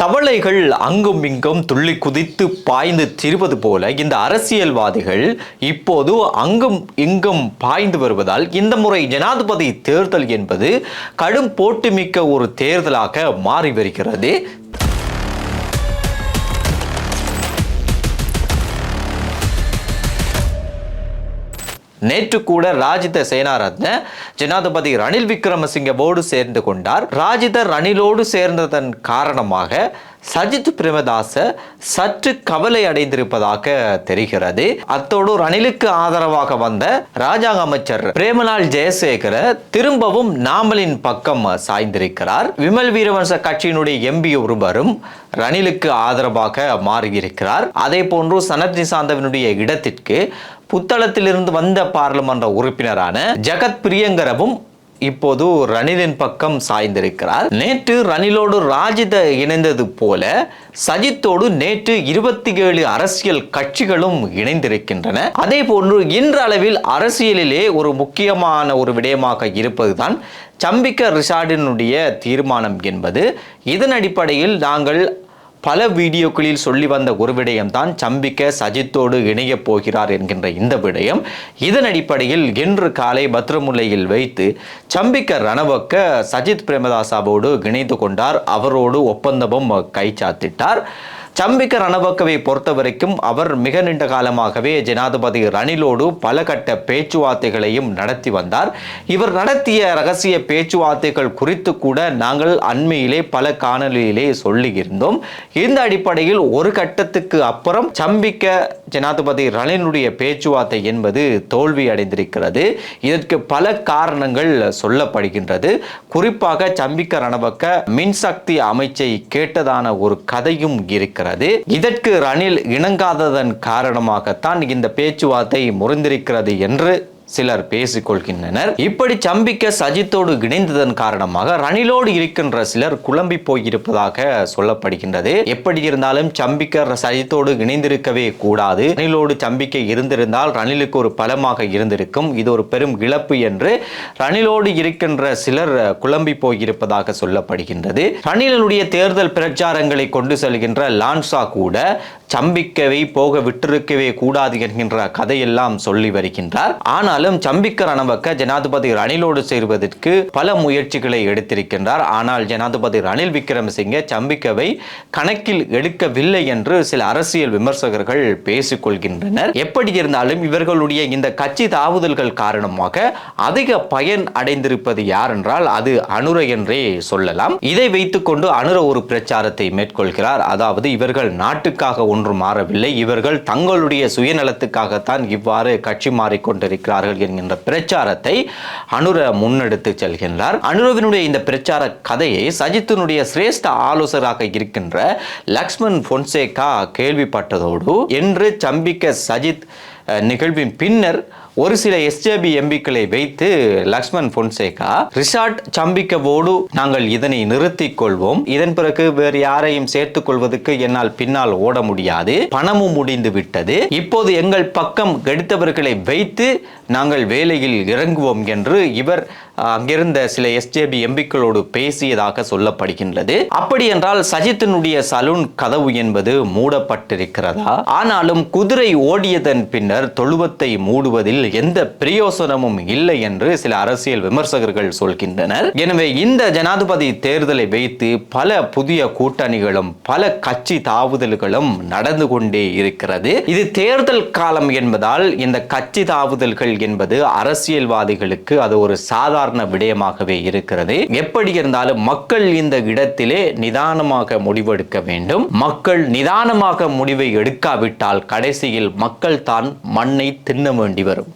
தவளைகள் அங்கும் இங்கும் துள்ளி குதித்து பாய்ந்து திரிவது போல இந்த அரசியல்வாதிகள் இப்போது அங்கும் இங்கும் பாய்ந்து வருவதால் இந்த முறை ஜனாதிபதி தேர்தல் என்பது கடும் போட்டுமிக்க ஒரு தேர்தலாக மாறி வருகிறது. நேற்று கூட ராஜித சேனாரத்ன ஜனாதிபதி ரணில் விக்ரமசிங்கவோடு சேர்ந்து கொண்டார். ராஜித ரணிலோடு சேர்ந்ததன் காரணமாக சஜித் பிரேமதாச சற்று கவலை அடைந்திருப்பதாக தெரிகிறது. அத்தோடு ரணிலுக்கு ஆதரவாக வந்த ராஜாங்க அமைச்சர் பிரேமலால் ஜெயசேகர திரும்பவும் நாமலின் பக்கம் சாய்ந்திருக்கிறார். விமல் வீரவன்ச கட்சியினுடைய எம்பி ஒருவரும் ரணிலுக்கு ஆதரவாக மாறியிருக்கிறார். அதே போன்று சனத் நிசாந்தவினுடைய இடத்திற்கு புத்தளத்திலிருந்து வந்த பாராளுமன்ற உறுப்பினரான ஜெகத் பிரியங்கரவும் இப்போது ரணிலின் பக்கம் சாய்ந்திருக்கிறார். நேற்று ரணிலோடு ராஜித இணைந்தது போல சஜித்தோடு நேற்று இருபத்தி ஏழு அரசியல் கட்சிகளும் இணைந்திருக்கின்றன. அதே போன்று இன்றளவில் அரசியலிலே ஒரு முக்கியமான ஒரு விடயமாக இருப்பதுதான் சம்பிக்க ரிஷார்டினுடைய தீர்மானம் என்பது. இதன் அடிப்படையில் நாங்கள் பல வீடியோக்களில் சொல்லி வந்த ஒரு விடயம்தான் சம்பிக்க சஜித்தோடு இணையப் போகிறார் என்கின்ற இந்த விடயம். இதன் அடிப்படையில் இன்று காலை பத்ரமுல்லையில் வைத்து சம்பிக்க ரணவக்க சஜித் பிரேமதாசாவோடு இணைந்து கொண்டார். அவரோடு ஒப்பந்தமும் கைச்சாத்திட்டார். சம்பிக்க ரணபக்கவை பொறுத்த வரைக்கும் அவர் மிக நீண்ட காலமாகவே ஜனாதிபதி ரணிலோடு பல கட்ட பேச்சுவார்த்தைகளையும் நடத்தி வந்தார். இவர் நடத்திய ரகசிய பேச்சுவார்த்தைகள் குறித்து கூட நாங்கள் அண்மையிலே பல காணொலியிலே சொல்லியிருந்தோம். இந்த அடிப்படையில் ஒரு கட்டத்துக்கு அப்புறம் சம்பிக்க ஜனாதிபதி ரணிலுடைய பேச்சுவார்த்தை என்பது தோல்வி அடைந்திருக்கிறது. இதற்கு பல காரணங்கள் சொல்லப்படுகின்றது. குறிப்பாக சம்பிக்க ரணபக்க மின்சக்தி அமைச்சை கேட்டதான ஒரு கதையும் இருக்கிறது இதற்கு ரணில் இணங்காததன் காரணமாகத்தான் இந்த பேச்சுவார்த்தை முறிந்திருக்கிறது என்று சிலர் பேசிக்கொள்கின்றனர். இப்படி சம்பிக்க சஜித்தோடு இணைந்ததன் காரணமாக ரணிலோடு இருக்கின்ற சிலர் குழம்பி போயிருப்பதாக சொல்லப்படுகின்றது. எப்படி இருந்தாலும் சம்பிக்க சஜித்தோடு இணைந்திருக்கவே கூடாது. ரணிலோடு சம்பிக்க இருந்திருந்தால் ரணிலுக்கு ஒரு பலமாக இருந்திருக்கும். இது ஒரு பெரும் இழப்பு என்று ரணிலோடு இருக்கின்ற சிலர் குழம்பி போயிருப்பதாக சொல்லப்படுகின்றது. ரணிலனுடைய தேர்தல் பிரச்சாரங்களை கொண்டு செல்கின்ற லான்சா கூட சம்பிக்கவை போக விட்டிருக்கவே கூடாது என்கின்ற கதையெல்லாம் சொல்லி வருகின்றார். ஆனால் ஆனாலும் சம்பிக்க ரணவக்க ஜனாதிபதி ரணிலோடு சேர்வதற்கு பல முயற்சிகளை எடுத்திருக்கின்றார். ஆனால் ஜனாதிபதி ரணில் விக்ரமசிங்கே சம்பிக்கவை கணக்கில் எடுக்கவில்லை என்று சில அரசியல் விமர்சகர்கள் பேசிக்கொள்கின்றனர். எப்படி இருந்தாலும் இவர்களுடைய இந்த கட்சி தாவுதல்கள் காரணமாக அதிக பயன் அடைந்திருப்பது யார் என்றால் அது அனுர என்றே சொல்லலாம். இதை வைத்துக்கொண்டு அனுர ஒரு பிரச்சாரத்தை மேற்கொள்கிறார். அதாவது இவர்கள் நாட்டுக்காக ஒன்று மாறவில்லை. இவர்கள் தங்களுடைய சுயநலத்துக்காகத்தான் இவ்வாறு கட்சி மாறிக்கொண்டிருக்கிறார்கள் என்கின்ற பிரச்சாரத்தை அனுர முன்னெடுத்து செல்கின்றார். அனுரவினுடைய இந்த பிரச்சார கதையை சஜித்தினுடைய சிரேஷ்ட ஆலோசகராக இருக்கின்ற லக்ஷ்மண் பொன்சேகா கேள்விப்பட்டதோடு என்று சம்பிக்க சஜித் நிகழ்வின் பின்னர் ஒரு சில எஸ்ஜேபி எம்பிக்களை வைத்து லக்ஷ்மண் பொன்சேகா ரிஷாட் சம்பிக்கவோடு நாங்கள் இதனை நிறுத்திக் கொள்வோம். இதன் பிறகு வேறு யாரையும் சேர்த்துக் கொள்வதற்கு என்னால் பின்னால் ஓட முடியாது. பணமும் முடிந்து விட்டது. இப்போது எங்கள் பக்கம் கெடுத்தவர்களை வைத்து நாங்கள் வேலையில் இறங்குவோம் என்று இவர் அங்கிருந்த சில எஸ்ஜேபி எம்பிக்களோடு பேசியதாக சொல்லப்படுகின்றது. அப்படி என்றால் சஜித்தினுடைய சலூன் கதவு என்பது மூடப்பட்டிருக்கிறதா? ஆனாலும் குதிரை ஓடியதன் பின்னர் தொழுவத்தை மூடுவதில் எந்த பிரயோசனமும் இல்லை என்று சில அரசியல் விமர்சகர்கள் சொல்கின்றனர். எனவே இந்த ஜனாதிபதி தேர்தலை வைத்து பல புதிய கூட்டணிகளும் பல கட்சி தாவுதல்களும் நடந்து கொண்டே இருக்கிறது. இது தேர்தல் காலம் என்பதால் இந்த கட்சி தாவுதல்கள் என்பது அரசியல்வாதிகளுக்கு அது ஒரு சாதாரண சாதாரண விடயமாகவே இருக்கிறது. எப்படி இருந்தாலும் மக்கள் இந்த இடத்திலே நிதானமாக முடிவெடுக்க வேண்டும். மக்கள் நிதானமாக முடிவை எடுக்காவிட்டால் கடைசியில் மக்கள் தான் மண்ணை தின்ன வேண்டி வரும்.